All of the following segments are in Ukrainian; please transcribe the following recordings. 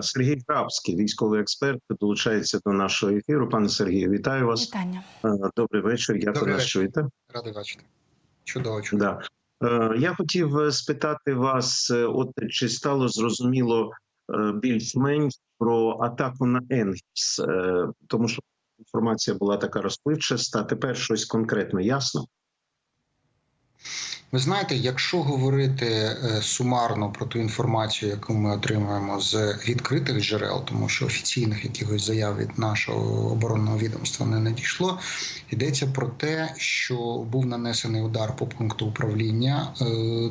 Сергій Крапський, військовий експерт, долучається до нашого ефіру. Пане Сергію, вітаю вас. Вітання. Е, Добрий вечір. Як ви Добрий нас чуєте? Радий бачити. Чудово, чудово. Да. Е, Я хотів е, спитати вас, от чи стало зрозуміло більш-менш про атаку на Енгельс, тому що інформація була така розпливчаста. Тепер щось конкретно ясно. Ви знаєте, якщо говорити е, сумарно про ту інформацію, яку ми отримуємо з відкритих джерел, тому що офіційних якихось заяв від нашого оборонного відомства не надійшло, йдеться про те, що був нанесений удар по пункту управління, е,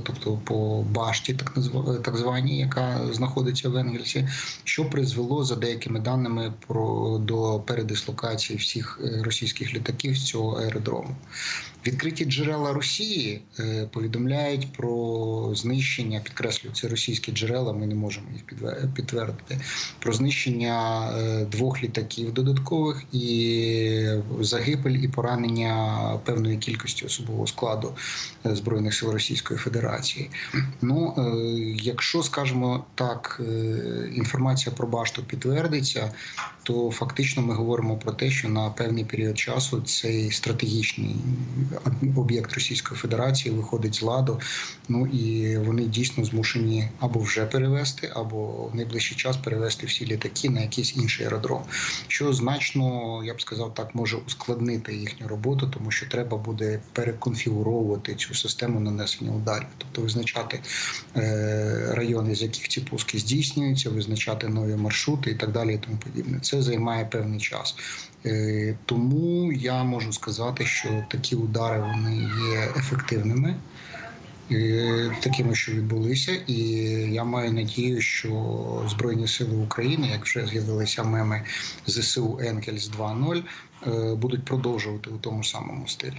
тобто по башті, так назва- так званій, яка знаходиться в Енгельсі, що призвело за деякими даними про до передислокації всіх е, російських літаків з цього аеродрому. Відкриті джерела Росії е, повідомляють про знищення, підкреслюю, це російські джерела, ми не можемо їх підтвердити. Про знищення е, двох літаків додаткових і загибель і поранення певної кількості особового складу е, збройних сил Російської Федерації. Ну, е, якщо скажімо так, е, інформація про башту підтвердиться, то фактично ми говоримо про те, що на певний період часу цей стратегічний об'єкт Російської Федерації виходить з ладу. Ну і вони дійсно змушені або вже перевести, або в найближчий час перевести всі літаки на якийсь інший аеродром, що значно, я б сказав, так може ускладнити їхню роботу, тому що треба буде переконфігуровувати цю систему нанесення ударів, тобто визначати е, райони, з яких ці пуски здійснюються, визначати нові маршрути і так далі, і тому подібне. Це займає певний час. Е, Тому я можу сказати, що такі удари вони є ефективними, такими, що відбулися, і я маю надію, що Збройні Сили України, як вже з'явилися меми ЗСУ Енкельс 2.0, е, будуть продовжувати у тому самому стилі.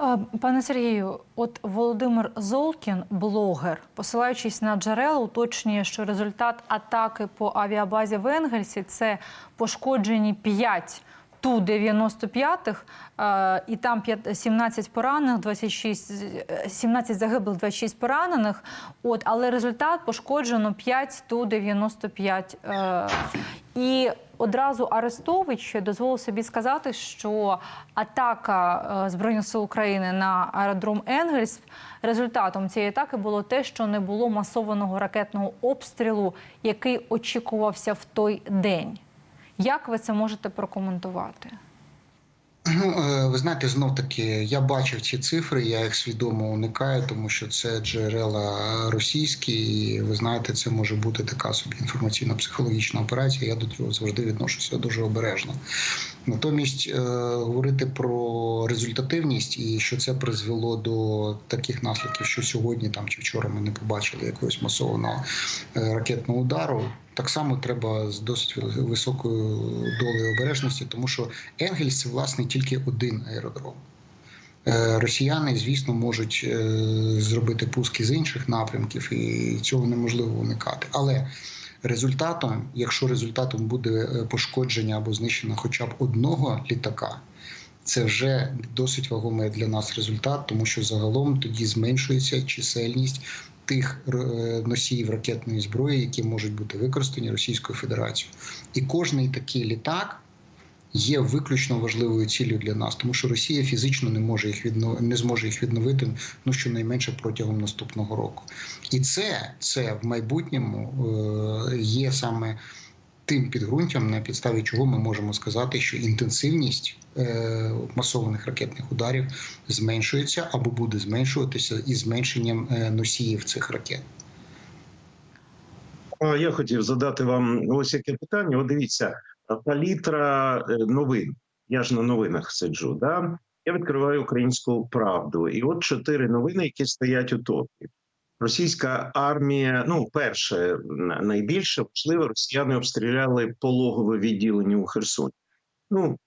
Е, Пане Сергію, от Володимир Золкін, блогер, посилаючись на джерела, уточнює, що результат атаки по авіабазі в Енгельсі це пошкоджені 5 Ту-95, е, і там 17 поранених, 26, е, 17 загиблих, 26 поранених. От, але результат пошкоджено 5 Ту-95. Е, і одразу Арестович дозволив собі сказати, що атака е, Збройних сил України на аеродром Енгельс результатом цієї атаки було те, що не було масованого ракетного обстрілу, який очікувався в той день. Як ви це можете прокоментувати? Ну, е, ви знаєте, знов таки я бачив ці цифри, я їх свідомо уникаю, тому що це джерела російські, і ви знаєте, це може бути така собі інформаційно-психологічна операція. Я до цього завжди відношуся дуже обережно. Натомість е, говорити про результативність і що це призвело до таких наслідків, що сьогодні там чи вчора ми не побачили якогось масованого е, ракетного удару. Так само треба з досить високою долею обережності, тому що Енгельс це власне тільки один аеродром. Е, Росіяни, звісно, можуть е, зробити пуски з інших напрямків, і цього неможливо уникати. Але результатом, якщо результатом буде е, пошкодження або знищення хоча б одного літака, це вже досить вагомий для нас результат, тому що загалом тоді зменшується чисельність тих е, носіїв ракетної зброї, які можуть бути використані Російською Федерацією. І кожний такий літак є виключно важливою ціллю для нас, тому що Росія фізично не може їх відно... не зможе їх відновити ну щонайменше протягом наступного року. І це, це в майбутньому е, є саме тим підґрунтям, на підставі чого ми можемо сказати, що інтенсивність е, масованих ракетних ударів зменшується або буде зменшуватися із зменшенням е, носіїв цих ракет. Я хотів задати вам ось яке питання. От дивіться, палітра е, новин. Я ж на новинах сиджу. Да? Я відкриваю українську правду. І от чотири новини, які стоять у топі. Російська армія, ну, перше, найбільше важливо, росіяни обстріляли пологове відділення у Херсоні. Ну,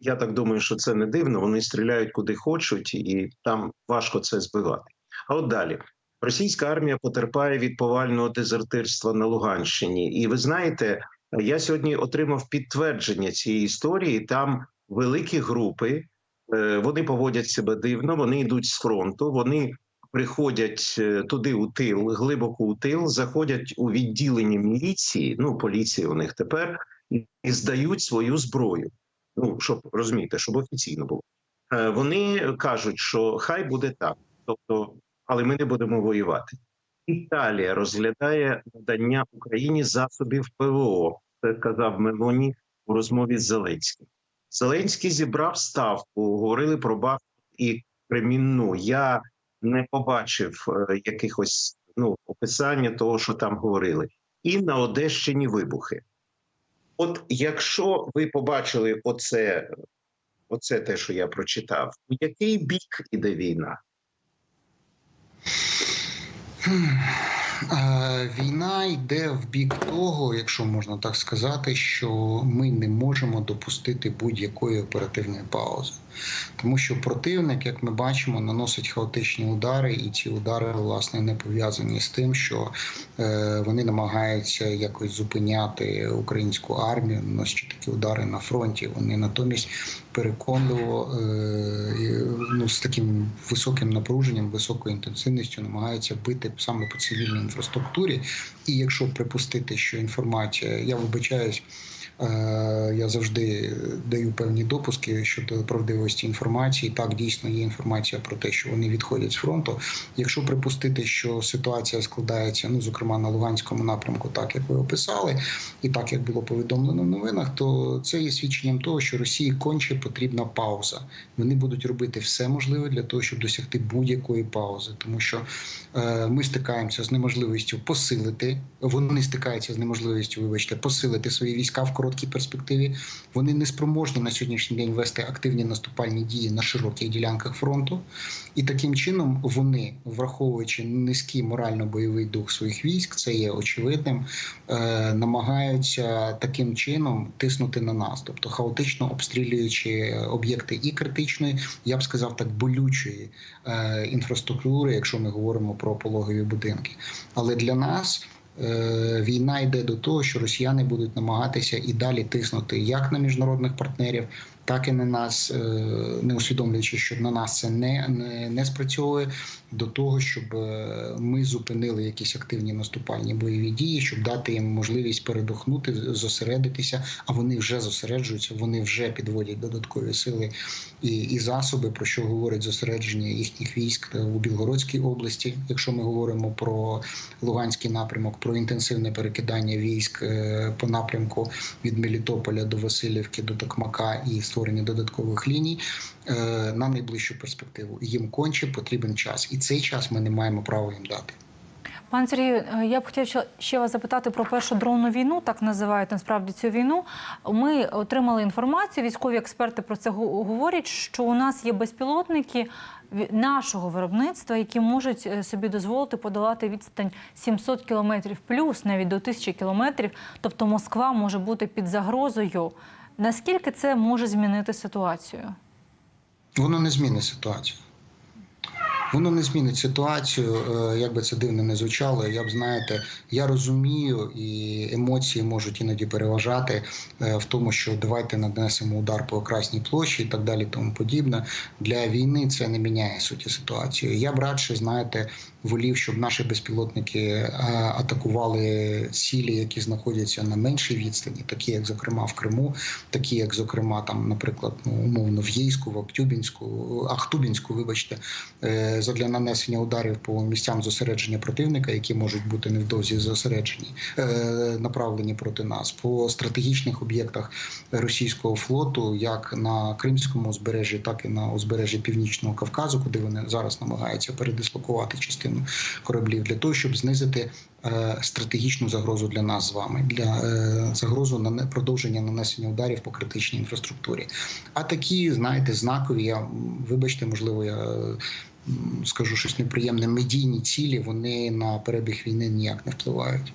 я так думаю, що це не дивно. Вони стріляють куди хочуть, і там важко це збивати. А от далі. Російська армія потерпає від повального дезертирства на Луганщині. І ви знаєте, я сьогодні отримав підтвердження цієї історії. Там великі групи, е, вони поводять себе дивно, вони йдуть з фронту, вони приходять е, туди у тил, глибоко у тил, заходять у відділення міліції, ну поліції у них тепер, і, здають свою зброю. Ну щоб розумієте, щоб офіційно було. Е, Вони кажуть, що хай буде так, тобто, але ми не будемо воювати. Італія розглядає надання Україні засобів ПВО. Це казав Мелоні у розмові з Зеленським. Зеленський зібрав ставку, говорили про Бахмут і Кремінну. Я не побачив е, якихось ну описання того, що там говорили, і на Одещині вибухи. От якщо ви побачили оце, оце те, що я прочитав, у який бік іде війна? Е, Війна йде в бік того, якщо можна так сказати, що ми не можемо допустити будь-якої оперативної паузи, тому що противник, як ми бачимо, наносить хаотичні удари, і ці удари власне не пов'язані з тим, що е, вони намагаються якось зупиняти українську армію, наносячи такі удари на фронті. Вони натомість переконливо е, ну, з таким високим напруженням, високою інтенсивністю намагаються бити саме по цивільній інфраструктурі. І якщо припустити, що інформація, я вибачаюсь. Е, Я завжди даю певні допуски щодо правдивості інформації. Так дійсно є інформація про те, що вони відходять з фронту. Якщо припустити, що ситуація складається, ну зокрема на Луганському напрямку, так як ви описали, і так як було повідомлено в новинах, то це є свідченням того, що Росії конче потрібна пауза. Вони будуть робити все можливе для того, щоб досягти будь-якої паузи, тому що е, ми стикаємося з неможливістю посилити. Вони стикаються з неможливістю, вибачте, посилити свої війська в короткій перспективі. Вони не спроможні на сьогоднішній день вести активні наступальні дії на широких ділянках фронту, і таким чином вони, враховуючи низький морально-бойовий дух своїх військ, це є очевидним, е, намагаються таким чином тиснути на нас, тобто хаотично обстрілюючи об'єкти і критичної, я б сказав так, болючої е, інфраструктури, якщо ми говоримо про пологові будинки. Але для нас. Е, Війна йде до того, що росіяни будуть намагатися і далі тиснути як на міжнародних партнерів, так і на нас, е, не усвідомлюючи, що на нас це не, не, не спрацьовує, до того, щоб е, ми зупинили якісь активні наступальні бойові дії, щоб дати їм можливість передохнути, зосередитися. А вони вже зосереджуються, вони вже підводять додаткові сили і, і засоби, про що говорить зосередження їхніх військ у Білгородській області. Якщо ми говоримо про Луганський напрямок, про інтенсивне перекидання військ е, по напрямку від Мелітополя до Васильівки до Токмака і створення додаткових ліній е, на найближчу перспективу. Їм конче потрібен час, і цей час ми не маємо права їм дати. Пан Сергію, е, я б хотів ще- вас запитати про першу дронну війну, так називають насправді цю війну. Ми отримали інформацію, військові експерти про це го- говорять, що у нас є безпілотники нашого виробництва, які можуть е, собі дозволити подолати відстань 700 кілометрів плюс, навіть до 1000 кілометрів. Тобто Москва може бути під загрозою. Наскільки це може змінити ситуацію? Воно не змінить ситуацію. Воно не змінить ситуацію, е, як би це дивно не звучало. Я б знаєте, я розумію, і емоції можуть іноді переважати е, в тому, що давайте нанесемо удар по Красній площі і так далі, тому подібне. Для війни це не міняє суті ситуацію. Я б радше, знаєте, волів, щоб наші безпілотники е, атакували цілі, які знаходяться на меншій відстані, такі як зокрема в Криму, такі як зокрема там, наприклад, ну умовно в Єйську, в Актюбінську, Ахтубінську, вибачте, задля нанесення ударів по місцям зосередження противника, які можуть бути невдовзі зосереджені, е, направлені проти нас по стратегічних об'єктах російського флоту, як на Кримському узбережжі, так і на узбережжі Північного Кавказу, куди вони зараз намагаються передислокувати частину кораблів для того, щоб знизити е, стратегічну загрозу для нас з вами, для е, загрозу на продовження нанесення ударів по критичній інфраструктурі. А такі, знаєте, знакові, я вибачте, можливо, я. Скажу щось неприємне, медійні цілі вони на перебіг війни ніяк не впливають.